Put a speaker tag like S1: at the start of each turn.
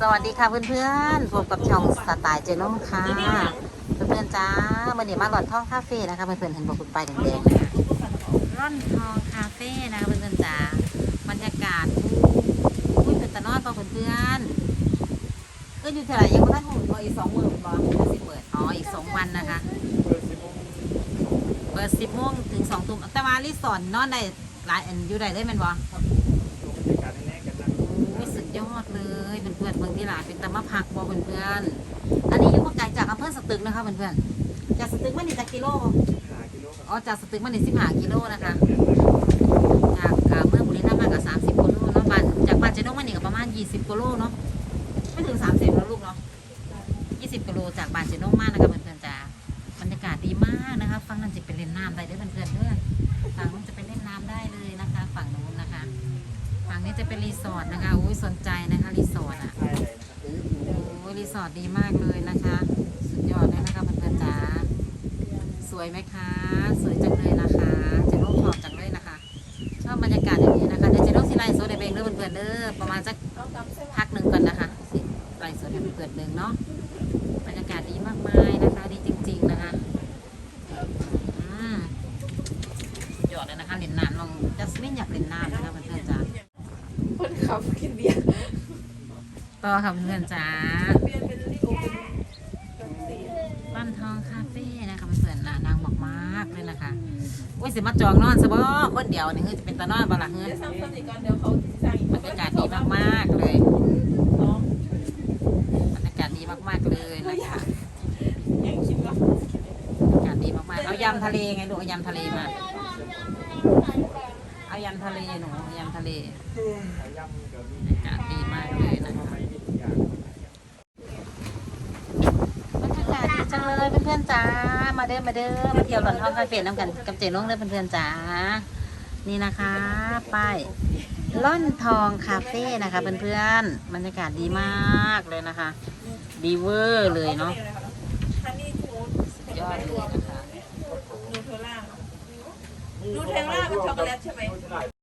S1: สวัสดีค่ะเพื่อนๆพบกับช่องสไตล์เจโน่ค่ะ เพื่อนๆจ้าวันนี้มาหลอดท่องคาเฟ่นะคะเพื่อนๆเห็นบอกคุณไปแดงๆนะคะร่อนทองคาเฟ่นะคะเพื่อนๆจ้าบรรยากาศอุ้ยเป็นตะนอนต่อเพื่อนๆก็อยู่เท่าไหร่ยังไม่ได้หุ่นบออีกสองหมื่นบอสิเปิดอ๋ออีกสองวันนะคะ เปิดสิบโมงถึงสองทุ่มแต่ว่ารีสอร์ทนอนได้หลายอันอยู่ได้เลยแมันบอ ยสุดยอดเลยเพื่อนๆเมืองที่หลาเป็นตะมะพักบอเพื่อนๆอันนี้อยู่มาไกลจากอำเภอสตึกนะคะเพื่อนๆจากสตึกมันนี่จากกิโลอ๋อจากสตึกมันนี่สิบห้ากิโลนะคะจากอ่าเมืองบุรีรัมย์มากับสามสิบกิโลเนาะบ้านจากบ้านเจนงมันนี่ก็ประมาณยี่สิบกิโลเนาะไม่ถึงสามสิบแล้วลูกเนาะยี่สิบกิโลจากบ้านเจนงมานะคะเพื่อนๆจ้าบรรยากาศดีมากนะคะฝั่งนั้นจะไปเล่นน้ำได้เด้วย เป็นรีสอร์ทนะคะอุ้ยสนใจนะคะรีสอร์ทอะโอ้ยรีสอร์ทดีมากเลยนะคะ สุดยอดเลยนะคะเพื่อนๆจ๋าสวยไหมคะ สวยจังเลยนะคะเจะร่มชอบจังเลยนะคะ ชอบบรรยากาศอย่างนี้นะคะเดี๋ยวจะร่มสิไลฟ์สดในเบงเด้อเพื่อนๆเด้อประมาณสักพักหนึ่งก่อนนะคะสิไลฟ์สดให้เพื่อนๆเบงเนาะบรรยากาศดีมากมายนะคะดีจริง ๆนะคะอืมสุดยอดเลยนะคะเล่นน้ำลองจัสมินอยากเล่นน้ำนะคะเพื่อนๆจ๋า
S2: คนขับกินเบียร์
S1: ต่อค่ะเพื่อนๆจ้า
S2: เบียร์เป็นลิโอเป็นจังสี
S1: บ้านทองคาเฟ่นะคะเพื่อนๆน่ะนางมากๆเลยนะคะโอ้ยสิมาจองนอนซะบ่คนเดียวนี่คือจะเป็นตานอนบ่ล่ะเฮือ
S2: เดี๋ยวสร้างคนอีกก่อนเดี๋ยวเขาสร้างอีก
S1: บรรยากาศดีมากๆเลย
S2: เนาะ
S1: บรรยากาศดีมากๆเลยนะคะ
S2: ยังคิดว่า
S1: บรรยากาศดีมากๆเอายำทะเลไงลูกเอายำทะเลมาเอายำทะเลหนูเอายำทะเลบรรยากาศดีมากเลยนะคะบรรยากาศดี จังเลยเพื่อนๆจ้า มาเด้อมาเด้อมาเที่ยวหลอนทองคาเฟ่น้ำกันกับเจ๋น้องเลยเพื่อนๆจ้า นี่นะคะป้ายล่อนทองคาเฟ่นะคะเพื่อนๆบรรยากาศดีมากเลยนะคะ ดีเวอร์เลยเนาะ
S2: ด
S1: สุดยอดเลยนะคะ
S2: นูเทล่านูเทล่าเป็นช็อกโกแลตใช่ไหม